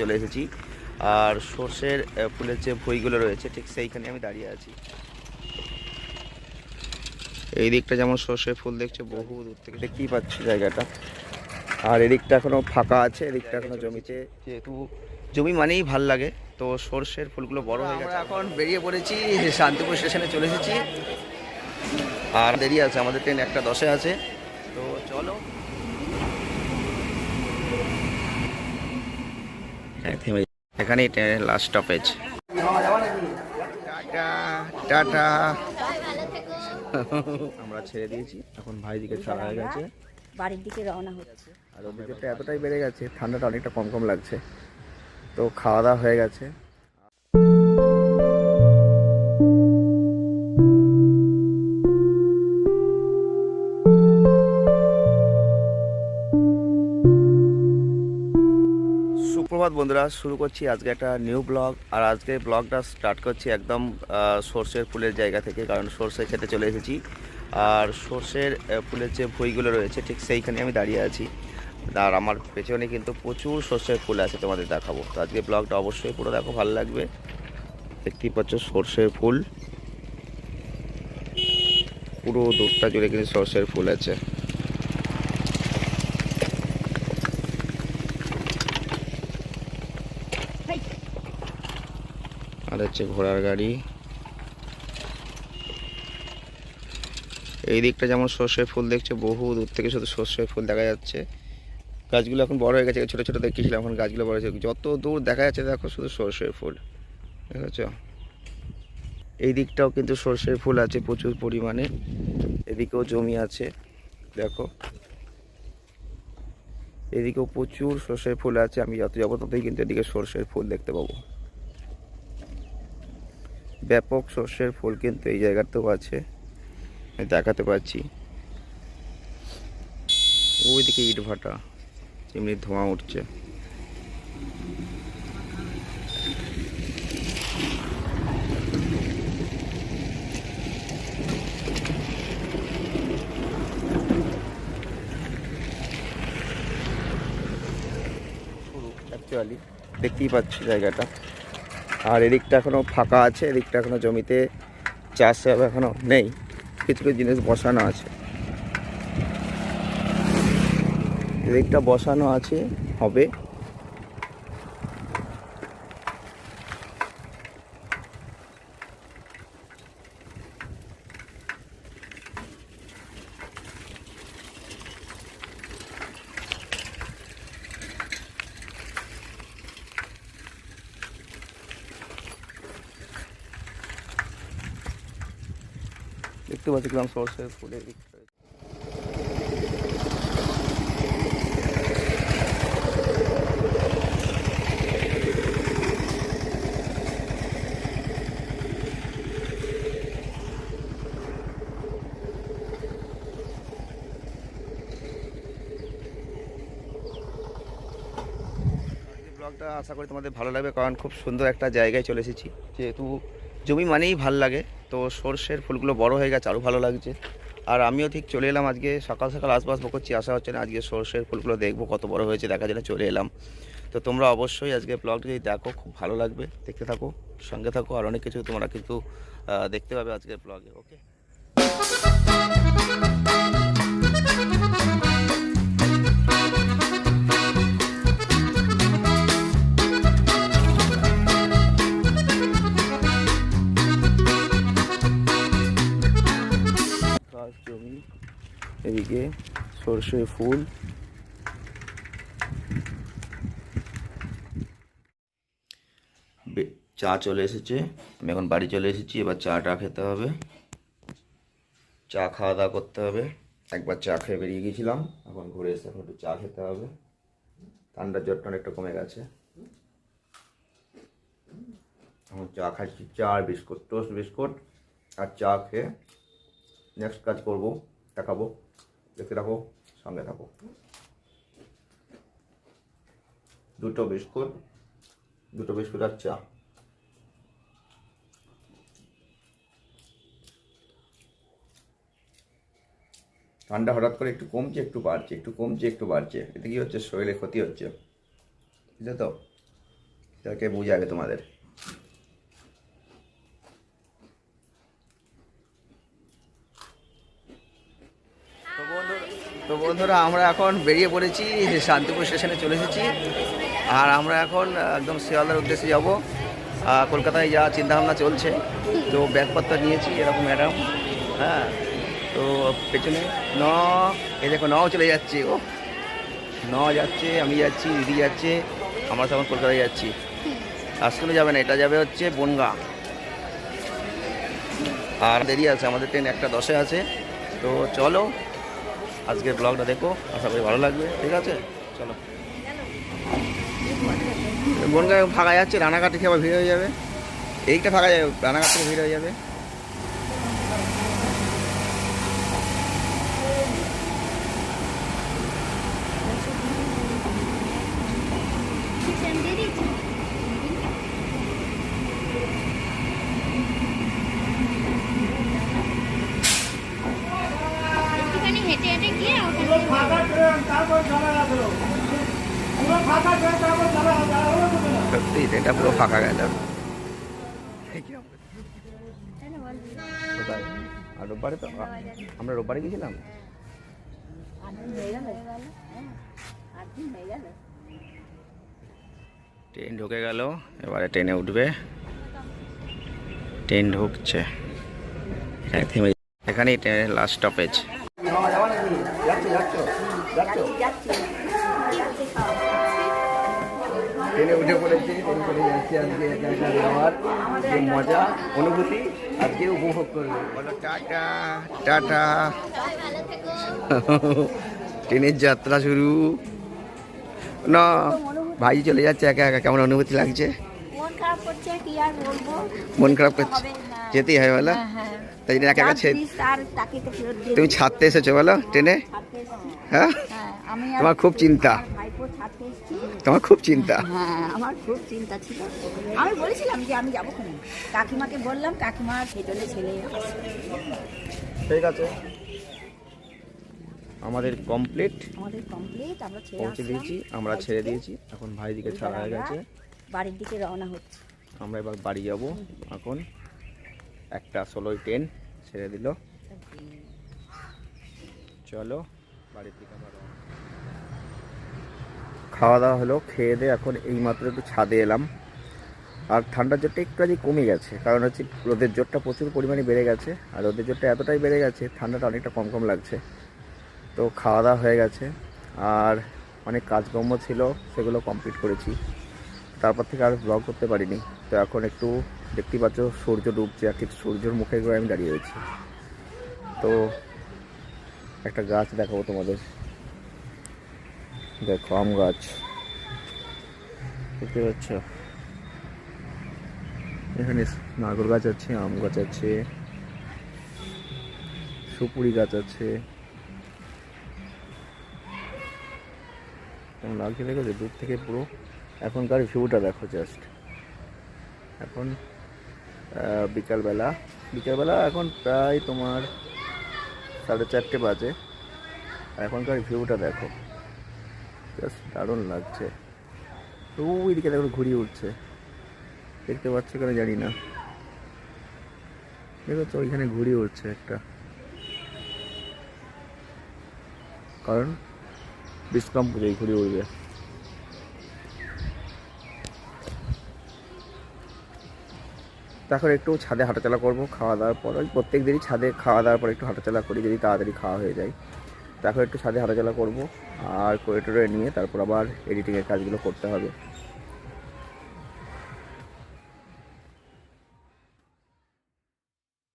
চলে এসেছি। আর সর্ষের ফুলের যে ভইগুলো রয়েছে ঠিক সেইখানে আমি দাঁড়িয়ে আছি। এই দিকটা যেমন সর্ষের ফুল দেখছ বহু দূর থেকে। দেখতেই পাচ্ছি জায়গাটা। আর এদিকটা এখনও ফাঁকা আছে এদিকটা এখনও জমিতে। যেহেতু জমি মানেই ভালো লাগে তো সর্ষের ফুলগুলো বড় হয়ে গেছে। এখন বেরিয়ে পড়েছি শান্তিপুর স্টেশনে চলে এসেছি। আর দেরি আছে আমাদের ট্রেন একটা দশে আছে। তো চলো থেমে যাই। এখানেই ট্রেনের লাস্ট স্টপেজ টাটা টাটা। আমরা ছেড়ে দিয়েছি। এখন ভাইদিকে ছাড়া হয়ে গেছে। বাড়ির দিকে রওনা হচ্ছে। আর ওদিকে এতটাই বেড়ে গেছে ঠান্ডাটা অনেকটা কম কম লাগছে। তো খাওয়া দাওয়া হয়ে গেছে। সুপ্রভাত বন্ধুরা, শুরু করছি আজকে একটা নিউ ব্লগ আর আজকে ব্লগটা স্টার্ট করছি একদম সর্ষের ফুলের জায়গা থেকে, কারণ সর্ষে খেতে চলে এসেছি। আর সর্ষের ফুলের যে ভইগুলো রয়েছে, ঠিক সেইখানে আমি দাঁড়িয়ে আছি। আর আমার পেছনে কিন্তু প্রচুর সর্ষের ফুল আছে তোমাদের দেখাবো। তো আজকে ব্লগটা অবশ্যই পুরো দেখো, ভালো লাগবে। দেখতেই পাচ্ছ সর্ষের ফুল। পুরো দূরটা জুড়ে কিন্তু সর্ষের ফুল আছে। আর হচ্ছে ঘোড়ার গাড়ি। এই দিকটা যেমন সর্ষে ফুল দেখছে বহু দূর থেকে শুধু সর্ষের ফুল দেখা যাচ্ছে। গাছগুলো এখন বড় হয়ে গেছে, ছোটো ছোটো দেখেছিলাম এখন গাছগুলো বড় হয়েছে। যত দূর দেখা যাচ্ছে, দেখো শুধু সর্ষের ফুল। দেখেছ এই দিকটাও কিন্তু সর্ষের ফুল আছে প্রচুর পরিমাণে। এদিকেও জমি আছে, দেখো। এদিকেও প্রচুর সর্ষের ফুল আছে, আমি যত যাব ততই কিন্তু এদিকে সর্ষের ফুল দেখতে পাবো। ব্যাপক সর্ষের ফুল কিন্তু এই জায়গাতেও আছে। আমি দেখাতে পাচ্ছি। ওইদিকে ইট ভাটা এমনি ধোঁয়া উঠছে। অ্যাকচুয়ালি দেখতেই পাচ্ছি জায়গাটা। আর এদিকটা এখনও ফাঁকা আছে, এদিকটা এখনও জমিতে চাষ এখনও নেই, কিছু কিছু জিনিস বসানো আছে। এদিকটা বসানো আছে, হবে। দেখতে পাচ্ছি কীরকম সর্ষের ফুলের দিকটা ব্লগটা আশা করি তোমাদের ভালো লাগবে, কারণ খুব সুন্দর একটা জায়গায় চলে এসেছি। যেহেতু জমি মানেই ভালো লাগে তো সর্ষের ফুলগুলো বড় হয়ে গেছে আরও ভালো লাগছে। আর আমিও ঠিক চলে এলাম আজকে, সকাল সকাল আসব আসব করছি, আশা হচ্ছে না আজকে সর্ষের ফুলগুলো দেখব, কত বড় হয়েছে, দেখা জন্য চলে এলাম। তো তোমরা অবশ্যই আজকে ব্লগটা যদি দেখো, খুব ভালো লাগবে, দেখতে থাকো, সঙ্গে থাকো, আর অনেক কিছু তোমরা কিন্তু দেখতে পাবে আজকের ব্লগে ওকে এদিকে সর্ষে ফুল। চা চলে এসেছে। আমি এখন বাড়ি চলে এসেছি, এবার চাটা খেতে হবে। চা খাওয়া দাওয়া করতে হবে। একবার চা খেয়ে বেরিয়ে গিয়েছিলাম, এখন ঘুরে এসে এখন একটু চা খেতে হবে। ঠান্ডার জ্বরটা অনেকটা কমে গেছে। এখন চা খাচ্ছি, চা আর বিস্কুট, টোস্ট বিস্কুট, আর চা খেয়ে নেক্সট কাজ করব, দেখাবো। দেখতে রাখো সঙ্গে থাকো। দুটো বিস্কুট দুটো বিস্কুট আর চা। ঠান্ডা হঠাৎ করে একটু কমছে, একটু বাড়ছে, একটু কমছে, একটু বাড়ছে। এতে কি হচ্ছে? শরীরে ক্ষতি হচ্ছে। বুঝলে তো? যাকে বুঝাবে তোমাদের। তো বন্ধুরা, আমরা এখন বেরিয়ে পড়েছি, শান্তিপুর স্টেশনে চলে এসেছি। আর আমরা এখন একদম শিয়ালদার উদ্দেশ্যে যাব। কলকাতায় যা চিন্তাভাবনা চলছে, তো ব্যাগপত্র নিয়েছি, এরকম ম্যাডাম হ্যাঁ তো পেছনে ন, এই দেখো, নও চলে যাচ্ছে, ও। ন যাচ্ছে, আমি যাচ্ছি, দিদি যাচ্ছে, আমরা তখন কলকাতায় যাচ্ছি। আসলে যাবে না, এটা যাবে হচ্ছে বনগা। আর দেরি আছে, আমাদের ট্রেন একটা দশে আছে। তো চলো আজকের ব্লগটা দেখো, আশা করি ভালো লাগবে, ঠিক আছে? চলো। বনগাঁ ফাঁকা যাচ্ছে, রানাঘাট থেকে আবার ভিড় হয়ে যাবে? এইটা ফাঁকা যাবে, রানাঘাট থেকে ভিড় হয়ে যাবে। একটুখানি গিয়ে ওখান থেকে সত্যি ট্রেনটা পুরো ফাঁকা গেল। আর রোববারে তো আমরা রোববারে গেছিলাম? ট্রেন ঢুকে গেল, এবারে ট্রেনে উঠবে। ট্রেন ঢুকছে। এখানেই ট্রেনের লাস্ট স্টপেজ যাচ্ছি যাচ্ছি যাচ্ছি সব ট্রেনে উঠে পড়েছি ট্রেনে চলে যাচ্ছি আজকে একা একা যাওয়ার যে মজা অনুভূতি আজকে উপভোগ করবে। বলো টাটা টাটা। ট্রেনের যাত্রা শুরু। না ভাই চলে যাচ্ছে একা একা। কেমন অনুভূতি লাগছে? মন খারাপ করছে কি আর বলব? মন খারাপ করছে? হবে। যেতেই হয় বলো। হ্যাঁ, হ্যাঁ। তাই জন্য একা দিয়ে তুমি ছাড়তে এসেছ বলো ট্রেনে? হ্যাঁ? হ্যাঁ আমি তোমার খুব চিন্তা। তোমার খুব চিন্তা। হ্যাঁ আমার খুব চিন্তা ছিল। আমি বলেছিলাম যে আমি যাব কেন কাকিমাকে বললাম কাকিমা সেজলে ছেলে। ঠিক আছে। আমাদের কমপ্লিট আমাদের কমপ্লিট আমরা ছেড়ে পৌঁছে দিয়েছি আমরা ছেড়ে দিয়েছি। এখন ভাই দিকে ছাড়া হয়ে গেছে। বাড়ির দিকে রওনা হচ্ছে। আমরা এবার বাড়ি যাব এখন। একটা ষোলোই ট্রেন ছেড়ে দিল। চলো, বাড়ির দিকে আবার খাওয়া দাওয়া হলো, খেয়ে দিয়ে এখন এইমাত্র একটু ছাদে এলাম। আর ঠান্ডার জোরটা একটু আজকে কমে গেছে, কারণ হচ্ছে রোদের জোরটা প্রচুর পরিমাণে বেড়ে গেছে, আর রোদের জোরটা এতটাই বেড়ে গেছে, ঠান্ডাটা অনেকটা কম কম লাগছে। তো খাওয়া দাওয়া হয়ে গেছে, আর অনেক কাজকর্ম ছিল, সেগুলো কমপ্লিট করেছি। তারপর থেকে আর ব্লগ করতে পারিনি। তো এখন একটু দেখতেই পাচ্ছ, সূর্য ডুবছে, আর ঠিক সূর্যের মুখে করে আমি দাঁড়িয়ে রয়েছি। তো, একটা গাছ দেখাবো তোমাদের। দেখো, আম গাছ। দেখতে পাচ্ছ? এখানে নাগর গাছ আছে, আম গাছ আছে। সুপুরি গাছ আছে। লাগছে, দেখেছ? দূর থেকে পুরো এখনকার ভিউটা দেখো জাস্ট এখন বিকালবেলা। বিকালবেলা এখন প্রায় তোমার সাড়ে চারটে বাজে। এখনকার ভিউটা দেখো। জাস্ট দারুণ লাগছে। তো ওইদিকে দেখো ঘুরিয়ে উঠছে দেখতে পাচ্ছ কেন জানি না। দেখো তো ওইখানে ঘুরিয়ে উঠছে একটা। কারণ বিশ্রাম পুজোয় ঘুরিয়ে উঠবে তারপর একটু ছাদে হাঁটাচলা করব, খাওয়া দাওয়ার পর ওই প্রত্যেক দিনই ছাদে খাওয়া দাওয়ার পর একটু হাঁটাচলা করি, যদি তাড়াতাড়ি খাওয়া হয়ে যায়। তারপর একটু ছাদে হাঁটাচলা করব, আর করে নিয়ে তারপর আবার এডিটিংয়ের কাজগুলো করতে হবে।